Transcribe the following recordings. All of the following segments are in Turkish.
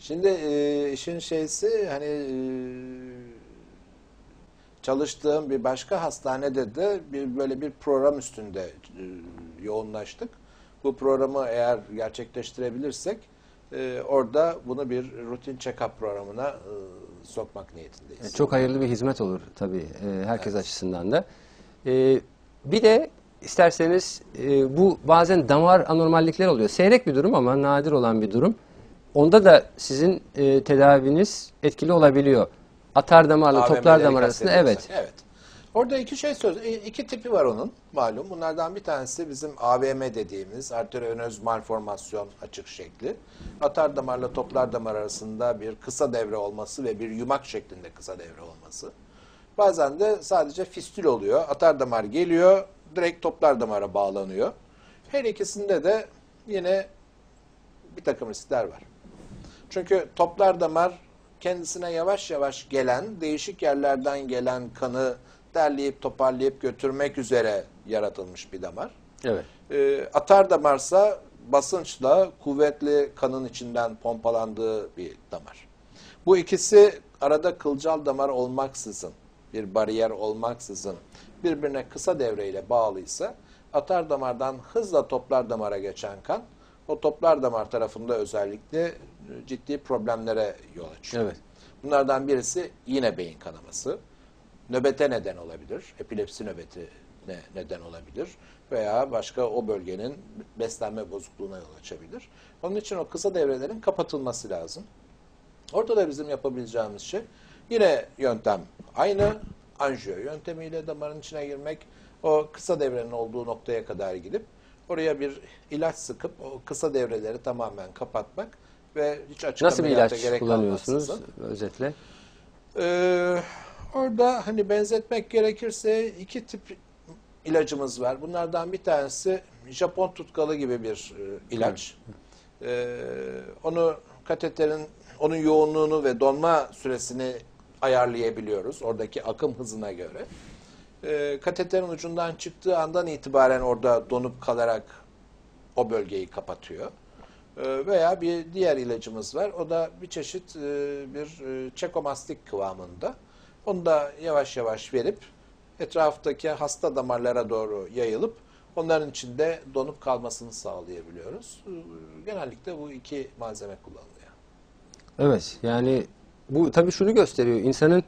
Şimdi e, işin şeysi hani e, çalıştığım bir başka hastanede de bir böyle bir program üstünde e, yoğunlaştık. Bu programı eğer gerçekleştirebilirsek e, orada bunu bir rutin check-up programına e, sokmak niyetindeyiz. E, Çok hayırlı bir hizmet olur tabii e, herkes açısından da. E, bir de isterseniz e, bu bazen damar anormallikler oluyor. Seyrek bir durum ama nadir olan bir durum. Onda da sizin e, tedaviniz etkili olabiliyor. Atar damarla toplar damar arasında evet. kastediyorsak, Evet. Orada iki şey söz, e, iki tipi var onun malum. Bunlardan bir tanesi bizim AVM dediğimiz arteriovenöz malformasyon açık şekli. Atar damarla toplar damar arasında bir kısa devre olması ve bir yumak şeklinde kısa devre olması. Bazen de sadece fistül oluyor. Atar damar geliyor, direkt toplar damara bağlanıyor. Her ikisinde de yine bir takım riskler var. Çünkü toplar damar kendisine yavaş yavaş gelen, değişik yerlerden gelen kanı derleyip toparlayıp götürmek üzere yaratılmış bir damar. Evet. Ee, atar damarsa basınçla kuvvetli kanın içinden pompalandığı bir damar. Bu ikisi arada kılcal damar olmaksızın, bir bariyer olmaksızın birbirine kısa devreyle bağlıysa atar damardan hızla toplar damara geçen kan o toplar damar tarafında özellikle e, ciddi problemlere yol açıyor. Evet. Bunlardan birisi yine beyin kanaması. Nöbete neden olabilir. Epilepsi nöbeti ne neden olabilir. Veya başka o bölgenin beslenme bozukluğuna yol açabilir. Onun için o kısa devrelerin kapatılması lazım. Orada da bizim yapabileceğimiz şey yine yöntem aynı anjiyo yöntemiyle damarın içine girmek o kısa devrenin olduğu noktaya kadar gidip oraya bir ilaç sıkıp o kısa devreleri tamamen kapatmak ve hiç açık Nasıl bir ilaç gerek kullanıyorsunuz özetle? Ee, orada hani benzetmek gerekirse iki tip ilacımız var. Bunlardan bir tanesi Japon tutkalı gibi bir e, ilaç. Ee, onu kateterin onun yoğunluğunu ve donma süresini ayarlayabiliyoruz oradaki akım hızına göre. Ee, kateterin ucundan çıktığı andan itibaren orada donup kalarak o bölgeyi kapatıyor. Ee, Veya bir diğer ilacımız var. O da bir çeşit e, bir e, çekomastik kıvamında. Onu da yavaş yavaş verip etraftaki hasta damarlara doğru yayılıp onların içinde donup kalmasını sağlayabiliyoruz. Ee, Genellikle bu iki malzeme kullanılıyor. Evet yani bu tabii şunu gösteriyor. İnsanın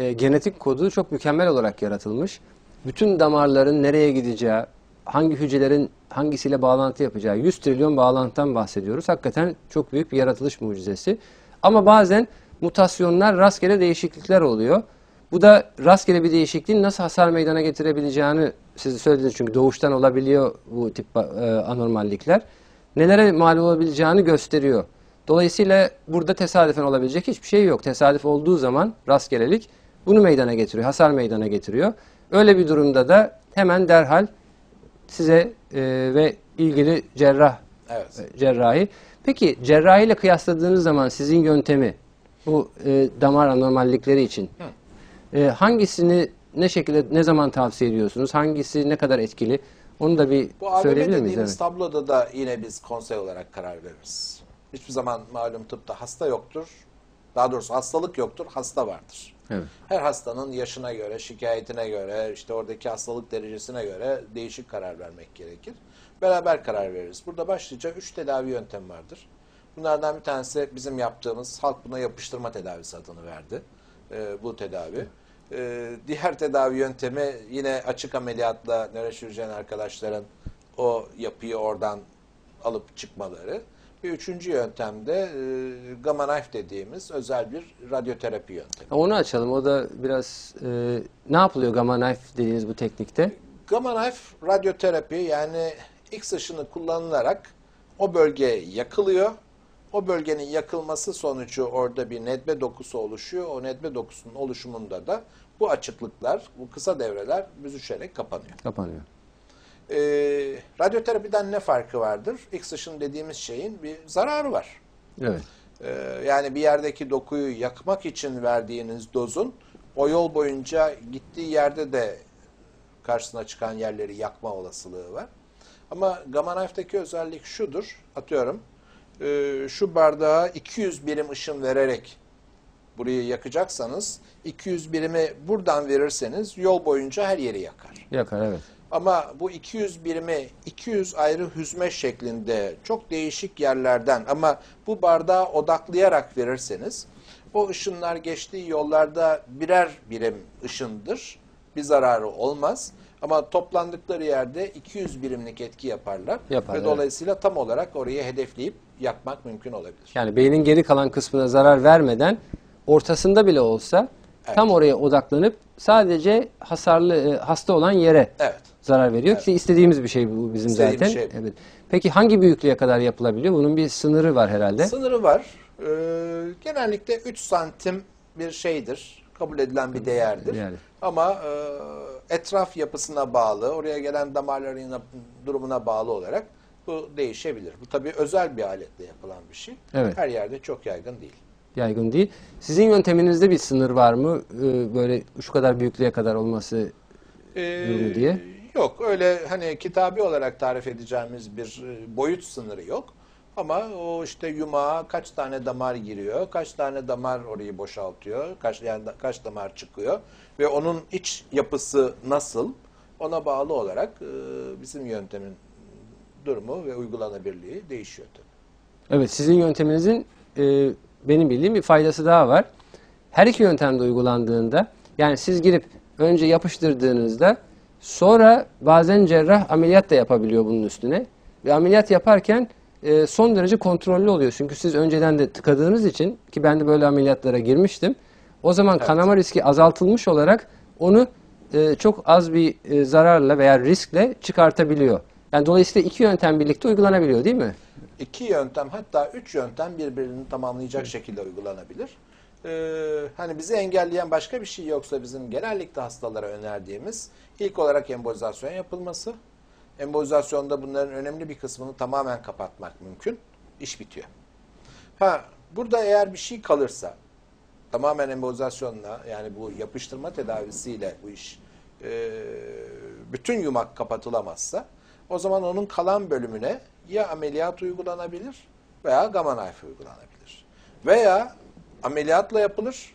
e, genetik kodu çok mükemmel olarak yaratılmış. Bütün damarların nereye gideceği, hangi hücrelerin hangisiyle bağlantı yapacağı 100 trilyon bağlantıdan bahsediyoruz. Hakikaten çok büyük bir yaratılış mucizesi. Ama bazen mutasyonlar rastgele değişiklikler oluyor. Bu da rastgele bir değişikliğin nasıl hasar meydana getirebileceğini siz söylediniz çünkü doğuştan olabiliyor bu tip e, anormallikler. Nelere mal olabileceğini gösteriyor. Dolayısıyla burada tesadüfen olabilecek hiçbir şey yok. Tesadüf olduğu zaman rastgelelik bunu meydana getiriyor, hasar meydana getiriyor. Öyle bir durumda da hemen derhal size e, ve ilgili cerrah Evet. e, cerrahi. Peki cerrahiyle kıyasladığınız zaman sizin yöntemi bu e, damar anormallikleri için e, hangisini ne şekilde ne zaman tavsiye ediyorsunuz? Hangisi ne kadar etkili? Onu da bir Bu söyleyebilir miyiz? dediğimiz Evet. tabloda da yine biz konsey olarak karar veririz. Hiçbir zaman malum tıpta hasta yoktur. Daha doğrusu hastalık yoktur, hasta vardır. Evet. Her hastanın yaşına göre, şikayetine göre, işte oradaki hastalık derecesine göre değişik karar vermek gerekir. Beraber karar veririz. Burada başlıca üç tedavi yöntemi vardır. Bunlardan bir tanesi bizim yaptığımız halk buna yapıştırma tedavisi adını verdi. Ee, bu tedavi. Ee, diğer tedavi yöntemi yine açık ameliyatla nöroşirurjen arkadaşların o yapıyı oradan alıp çıkmaları. Bir üçüncü yöntem de e, gamma knife dediğimiz özel bir radyoterapi yöntemi. Onu açalım. O da biraz e, ne yapılıyor gamma knife dediğiniz bu teknikte? Gamma knife radyoterapi yani X ışını kullanılarak o bölge yakılıyor. O bölgenin yakılması sonucu orada bir nedbe dokusu oluşuyor. O nedbe dokusunun oluşumunda da bu açıklıklar, bu kısa devreler büzüşerek kapanıyor. Kapanıyor. Ee, radyoterapiden ne farkı vardır? X ışın dediğimiz şeyin bir zararı var. Evet. Ee, yani bir yerdeki dokuyu yakmak için verdiğiniz dozun o yol boyunca gittiği yerde de karşısına çıkan yerleri yakma olasılığı var. Ama Gamma Knife'deki özellik şudur. Atıyorum e, şu bardağa 200 birim ışın vererek burayı yakacaksanız 200 birimi buradan verirseniz yol boyunca her yeri yakar. Yakar evet. Ama bu 200 birimi 200 ayrı hüzme şeklinde çok değişik yerlerden ama bu bardağa odaklayarak verirseniz o ışınlar geçtiği yollarda birer birim ışındır. Bir zararı olmaz. Ama toplandıkları yerde 200 birimlik etki yaparlar. Yapar, Ve evet. dolayısıyla tam olarak orayı hedefleyip yakmak mümkün olabilir. Yani beynin geri kalan kısmına zarar vermeden ortasında bile olsa Evet. tam oraya odaklanıp sadece hasarlı e, hasta olan yere Evet. Zarar veriyor ki istediğimiz bir şey bu bizim İstediğimiz zaten. şey. Evet. Peki hangi büyüklüğe kadar yapılabiliyor? Bunun bir sınırı var herhalde. Sınırı var. Ee, genellikle 3 santim bir şeydir. Kabul edilen bir değerdir. Yani. Ama e, etraf yapısına bağlı, oraya gelen damarların durumuna bağlı olarak bu değişebilir. Bu tabii özel bir aletle yapılan bir şey. Evet. Her yerde çok yaygın değil. Yaygın değil. Sizin yönteminizde bir sınır var mı? Ee, böyle şu kadar büyüklüğe kadar olması Ee, Durumu diye? Yok öyle hani kitabi olarak tarif edeceğimiz bir e, boyut sınırı yok. Ama o işte yumağa kaç tane damar giriyor, kaç tane damar orayı boşaltıyor, kaç yani kaç damar çıkıyor ve onun iç yapısı nasıl ona bağlı olarak e, bizim yöntemin durumu ve uygulanabilirliği değişiyor tabii. Evet, sizin yönteminizin e, benim bildiğim bir faydası daha var. Her iki yöntem de uygulandığında, yani siz girip önce yapıştırdığınızda, sonra bazen cerrah ameliyat da yapabiliyor bunun üstüne. Ve ameliyat yaparken e, son derece kontrollü oluyor. Çünkü siz önceden de tıkadığınız için, ki ben de böyle ameliyatlara girmiştim, o zaman kanama riski azaltılmış olarak onu e, çok az bir e, zararla veya riskle çıkartabiliyor. Yani dolayısıyla iki yöntem birlikte uygulanabiliyor değil mi? İki yöntem hatta üç yöntem birbirini tamamlayacak şekilde uygulanabilir. Ee, hani bizi engelleyen başka bir şey yoksa bizim genellikle hastalara önerdiğimiz ilk olarak embolizasyon yapılması. Embolizasyonda bunların önemli bir kısmını tamamen kapatmak mümkün. İş bitiyor. Ha burada eğer bir şey kalırsa tamamen embolizasyonla yani bu yapıştırma tedavisiyle bu iş e, bütün yumak kapatılamazsa o zaman onun kalan bölümüne ya ameliyat uygulanabilir veya gamma knife uygulanabilir. Veya ameliyatla yapılır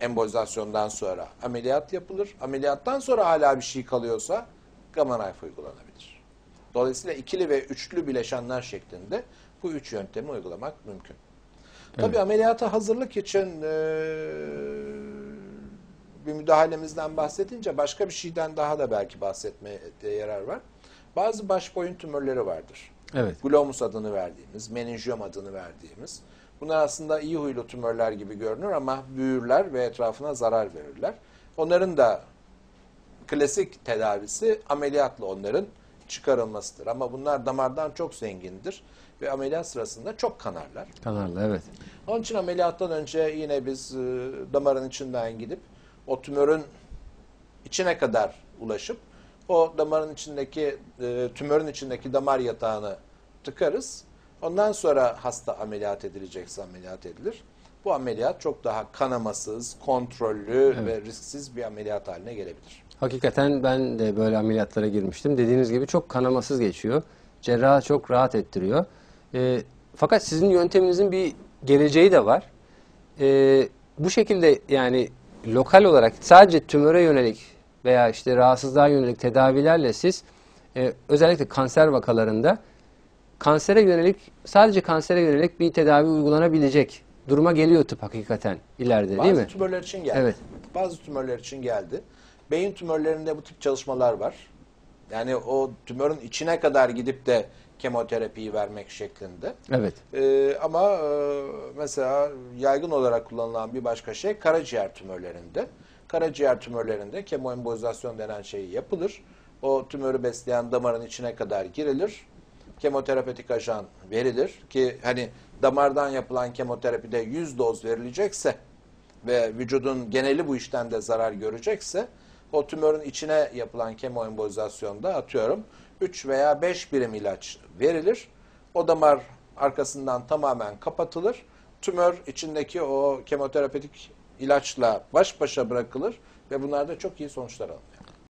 embolizasyondan sonra ameliyat yapılır. Ameliyattan sonra hala bir şey kalıyorsa gamma knife uygulanabilir. Dolayısıyla ikili ve üçlü bileşenler şeklinde bu üç yöntemi uygulamak mümkün. Tabii ameliyata hazırlık için eee, bir müdahalemizden bahsedince başka bir şeyden daha da belki bahsetmeye yarar var. Bazı baş boyun tümörleri vardır. Evet. Glomus adını verdiğimiz, meninjiyom adını verdiğimiz. Bunlar aslında iyi huylu tümörler gibi görünür ama büyürler ve etrafına zarar verirler. Onların da klasik tedavisi ameliyatla onların çıkarılmasıdır. Ama bunlar damardan çok zengindir ve ameliyat sırasında çok kanarlar. Kanarlı evet. Onun için ameliyattan önce yine biz e, damarın içinden gidip o tümörün içine kadar ulaşıp o damarın içindeki e, tümörün içindeki damar yatağını tıkarız. Ondan sonra hasta ameliyat edilecekse ameliyat edilir. Bu ameliyat çok daha kanamasız, kontrollü ve risksiz bir ameliyat haline gelebilir. Hakikaten ben de böyle ameliyatlara girmiştim. Dediğiniz gibi çok kanamasız geçiyor. Cerrahı çok rahat ettiriyor. Ee, fakat sizin yönteminizin bir geleceği de var. Ee, bu şekilde yani lokal olarak sadece tümöre yönelik veya işte rahatsızlığa yönelik tedavilerle siz e, özellikle kanser vakalarında kansere yönelik sadece kansere yönelik bir tedavi uygulanabilecek duruma geliyor tıp hakikaten ileride Bazı değil mi? tümörler için geldi. Evet. Bazı tümörler için geldi. Beyin tümörlerinde bu tip çalışmalar var. Yani o tümörün içine kadar gidip de kemoterapiyi vermek şeklinde. Evet. Ee, ama e, mesela yaygın olarak kullanılan bir başka şey karaciğer tümörlerinde. Karaciğer tümörlerinde kemoembolizasyon denen şey yapılır. O tümörü besleyen damarın içine kadar girilir. Kemoterapetik ajan verilir ki hani damardan yapılan kemoterapide 100 doz verilecekse ve vücudun geneli bu işten de zarar görecekse o tümörün içine yapılan kemoembolizasyonda atıyorum 3 veya 5 birim ilaç verilir. O damar arkasından tamamen kapatılır. Tümör içindeki o kemoterapetik ilaçla baş başa bırakılır ve bunlarda çok iyi sonuçlar alınır.